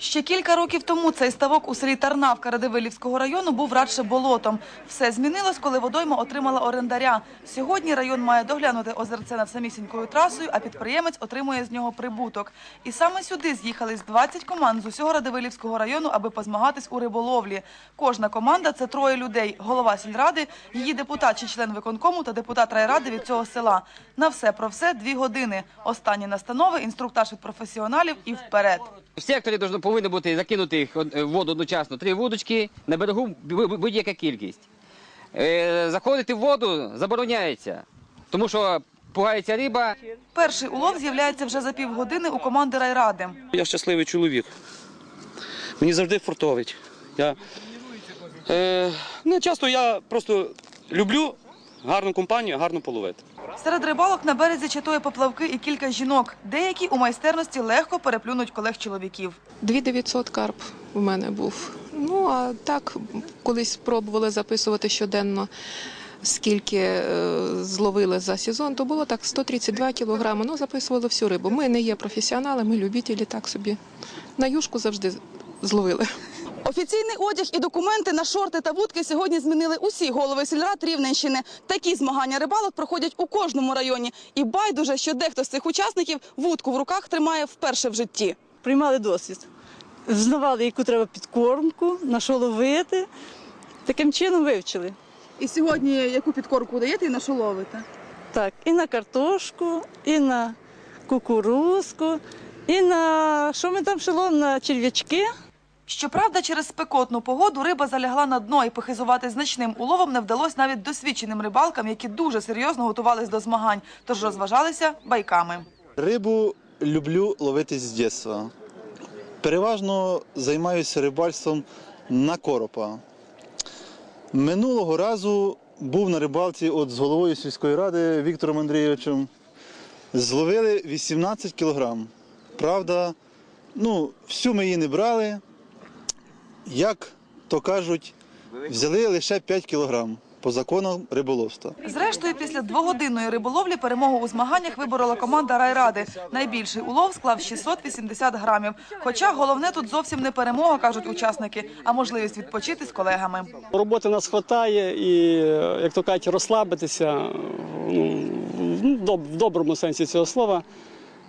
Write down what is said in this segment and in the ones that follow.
Ще кілька років тому цей ставок у селі Тарнавка Радивилівського району був радше болотом. Все змінилось, коли водойма отримала орендаря. Сьогодні район має доглянути озерце над самісінькою трасою, а підприємець отримує з нього прибуток. І саме сюди з'їхались 20 команд з усього Радивилівського району, аби позмагатись у риболовлі. Кожна команда – це троє людей. Голова сільради, її депутат чи член виконкому та депутат райради від цього села. На все про все дві години. Останні настанови, інструктаж від професіоналів і вперед. В секторі повинно бути закинутих од- в воду одночасно три вудочки, на берегу бу- бу- будь-яка кількість. Е, Заходити в воду забороняється, тому що пугається риба. Перший улов з'являється вже за півгодини у команди райради. Я щасливий чоловік. Мені завжди фортовить. Я, е, не часто я просто люблю гарну компанію, гарно половити. Серед рибалок на березі чатує поплавки і кілька жінок. Деякі у майстерності легко переплюнуть колег чоловіків. 2900 карп у мене був. Ну а так колись пробували записувати щоденно. Скільки е, зловили за сезон, то було так 132 кілограми. Ну, записували всю рибу. Ми не є професіонали, ми любителі так собі. На юшку завжди зловили. Офіційний одяг і документи на шорти та вудки сьогодні змінили усі голови сільрад Рівненщини. Такі змагання рибалок проходять у кожному районі. І байдуже, що дехто з цих учасників вудку в руках тримає вперше в житті. приймали досвід. Знавали, яку треба підкормку, на що ловити. Таким чином вивчили. І сьогодні яку підкорку даєте і на що ловите? Так, і на картошку, і на кукурузку, і на що ми там ловимо? на черв'ячки. Щоправда, через спекотну погоду риба залягла на дно і похизувати значним уловом не вдалося навіть досвідченим рибалкам, які дуже серйозно готувались до змагань, тож розважалися байками. Рибу люблю ловити з дитинства. Переважно займаюся рибальством на коропа. Минулого разу був на рибалці от з головою сільської ради Віктором Андрійовичем. Зловили 18 кілограм. Правда, ну, всю ми її не брали. Як то кажуть, взяли лише 5 кілограм по законам риболовства. Зрештою, після двогодинної риболовлі перемогу у змаганнях виборола команда райради. Найбільший улов склав 680 грамів. Хоча головне тут зовсім не перемога, кажуть учасники, а можливість відпочити з колегами. Роботи нас вистачає і, як то кажуть, розслабитися ну, в доброму сенсі цього слова.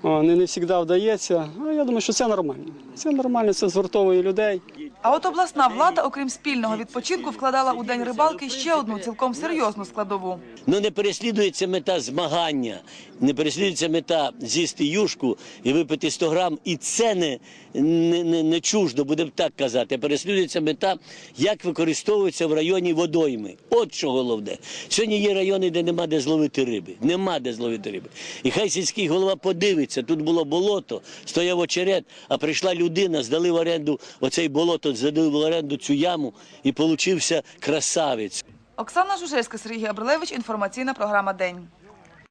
Не, не завжди вдається. Ну, я думаю, що це нормально. Це нормально, це згуртовує людей. А от обласна влада, окрім спільного відпочинку, вкладала у день рибалки ще одну цілком серйозну складову. Ну не переслідується мета змагання, не переслідується мета з'їсти юшку і випити 100 грам. І це не, не, не, не чуждо, будемо так казати. Переслідується мета, як використовується в районі водойми. От що головне. Сьогодні є райони, де нема де зловити риби. Нема де зловити риби. І хай сільський голова подивиться, тут було болото, стояв очерет, а прийшла людина, здали в оренду оцей болото, здали в оренду цю яму і получився красавець. Оксана Жужельська, Сергій Абрилевич, інформаційна програма День.